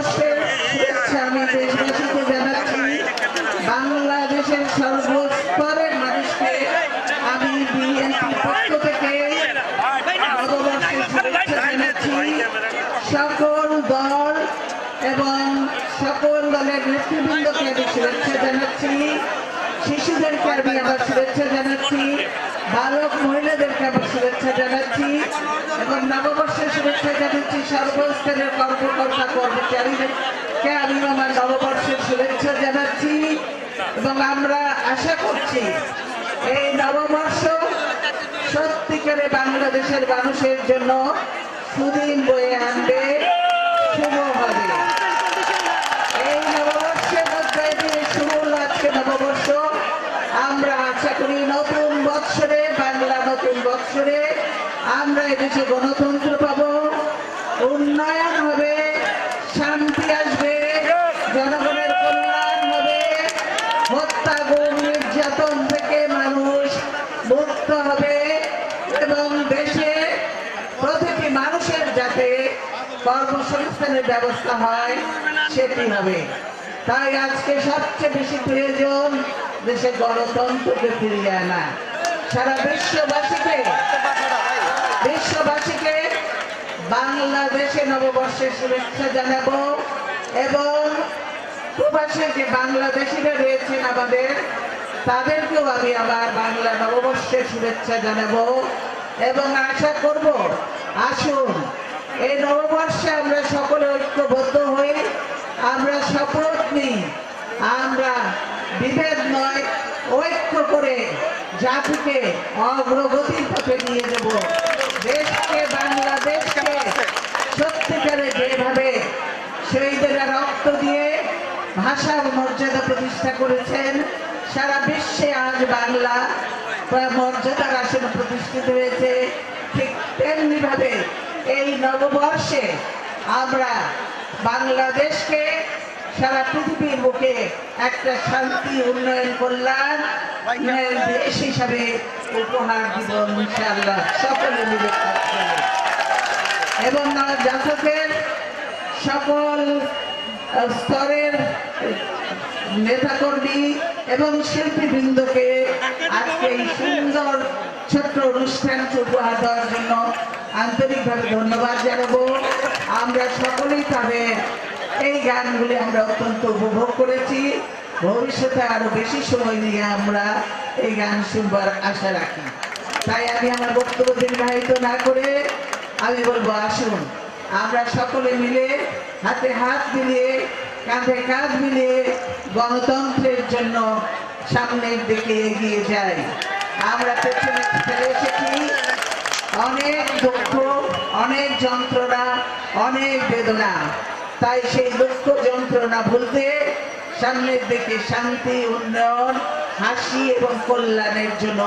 নববর্ষের শুভেচ্ছা আমি জানাচ্ছি। মানুষকে আমি সকল দল এবং সকল দলের নেতৃবৃন্দকে আমি জানাচ্ছি। শিশুদেরকে আমি আমার শুভেচ্ছা জানাচ্ছি। বালক মহিলাদেরকে আমার শুভেচ্ছা জানাচ্ছি। এবং নববর্ষের শুভেচ্ছা কর্মকর্তা কর্মচারীদেরকে আমি আমার নববর্ষের শুভেচ্ছা জানাচ্ছি এবং আমরা আশা করছি এই নববর্ষ সত্যিকারে বাংলাদেশের মানুষের জন্য সুদিন বয়ে আনবে। শুভ হবে। এই নববর্ষের মধ্যে শুরু আজকে নববর্ষ, আমরা আশা করি নতুন বৎসরে, বাংলা নতুন বৎসরে আমরা এদেশে গণতন্ত্র পাবো। উন্নয়ন হবে, শান্তি আসবে, জনগণের কল্যাণ হবে। হত্যা গুম নির্যাতন থেকে মানুষ মুক্ত হবে এবং দেশে প্রতিটি মানুষের যাতে কর্মসংস্থানের ব্যবস্থা হয়, সেটি হবে। তাই আজকে সবচেয়ে বেশি প্রয়োজন দেশে গণতন্ত্রকে ফিরিয়ে আনা। সারা বিশ্ববাসীকে বিশ্ববাসীকে বাংলাদেশে নববর্ষের শুভেচ্ছা জানাব এবং প্রবাসে যে বাংলাদেশিরা রয়েছেন আমাদের, তাদেরকেও আমি আমার বাংলা নববর্ষের শুভেচ্ছা জানাব এবং আশা করব, আসুন, এই নববর্ষে আমরা সকলে ঐক্যবদ্ধ হয়ে আমরা শপথ নিই, আমরা বিভেদ নয় ঐক্য করে জাতিকে অগ্রগতির পথে নিয়ে যাব। দেশকে বাংলাদেশকে সত্যিকারে যেভাবে সেই শহীদেরা রক্ত দিয়ে ভাষার মর্যাদা প্রতিষ্ঠা করেছেন, সারা বিশ্বে আজ বাংলা মর্যাদার আসনে প্রতিষ্ঠিত হয়েছে। ঠিক তেমনি ভাবে এই নববর্ষে আমরা বাংলাদেশকে সারা পৃথিবীর বুকে একটা শান্তি, উন্নয়ন, কল্যাণ দেশ হিসাবে উপহার দিব ইনশাআল্লাহ। সকলে মিলে এবং জাতকের সকল স্তরের নেতাকর্মী এবং শিল্পীবৃন্দকে আজকে এই সুন্দর ছোট্ট অনুষ্ঠানকে উপহার দেওয়ার জন্য আন্তরিকভাবে ধন্যবাদ জানাব। আমরা সকলেই তাদের এই গানগুলি আমরা অত্যন্ত উপভোগ করেছি। ভবিষ্যতে আরও বেশি সময় নিয়ে আমরা এই গান শুনবার আশা রাখি। তাই আমি আমার বক্তব্য দীর্ঘায়িত না করে আমি বলব, আসুন। আমরা সকলে মিলে হাতে হাত মিলিয়ে, কাঁধে কাঁধ মিলিয়ে গণতন্ত্রের জন্য সামনের দিকে এগিয়ে যাই। আমরা পেছনে ফেলে এসেছি। অনেক দুঃখ, অনেক যন্ত্রণা, অনেক বেদনা তাই সেই দুঃখ যন্ত্রণা ভুলতে সামনের দিকে শান্তি, উন্নয়ন, হাসি এবং কল্যাণের জন্য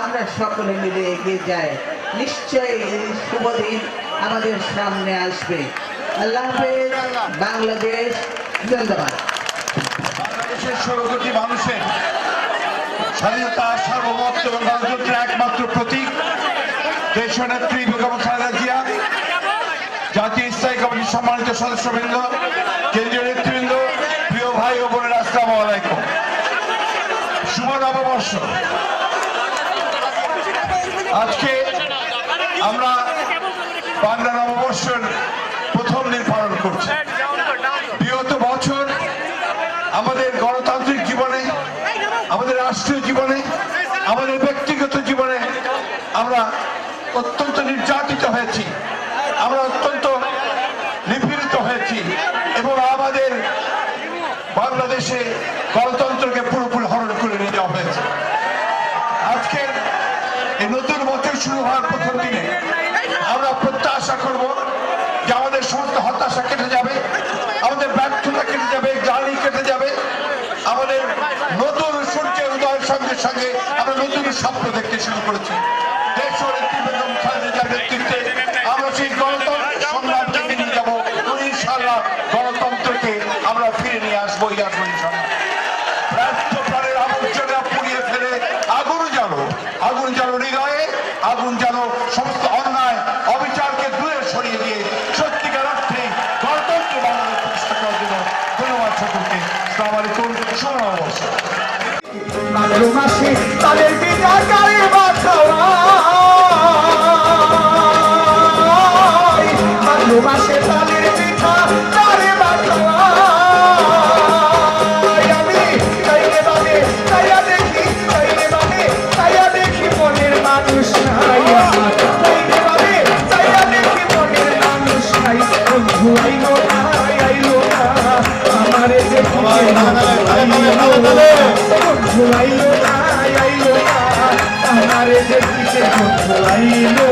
আমরা সকলে মিলে এগিয়ে যাই। নিশ্চয়ই শুভ দিন আমাদের সামনে আসবে। আল্লাহ বাংলাদেশ ধন্যবাদ বাংলাদেশের স্বাধীনতা, সার্বভৌমত্ব এবং একমাত্র প্রতীক, দেশনেত্রী বেগম সম্মানিত সদস্যবৃন্দ, কেন্দ্রীয় নেতৃবৃন্দ, প্রিয় ভাই ও বোনের, আসসালামু আলাইকুম। শুভ নববর্ষ। আজকে আমরা বাংলা নববর্ষের প্রথম দিন পালন করছি। বিগত বছর আমাদের গণতান্ত্রিক জীবনে, আমাদের রাষ্ট্রীয় জীবনে, আমাদের ব্যক্তিগত জীবনে আমরা অত্যন্ত নির্যাতিত হয়েছি। আমরা অত্যন্ত নিপীড়িত হয়েছি এবং আমাদের বাংলাদেশে গণতন্ত্রকে পুরোপুরি হরণ করে নিয়ে যাওয়া হয়েছে। আজকের এই নতুন বছর শুরু হওয়ার প্রথম দিনে আমরা প্রত্যাশা করব যে আমাদের সমস্ত হতাশা কেটে যাবে, আমাদের ব্যর্থতা কেটে যাবে, গ্লানি কেটে যাবে। আমাদের নতুন সূর্যের উদয়ের সঙ্গে সঙ্গে আমরা নতুন স্বপ্ন দেখতে শুরু করেছি। Charles. দেখিতে ভুলাইলো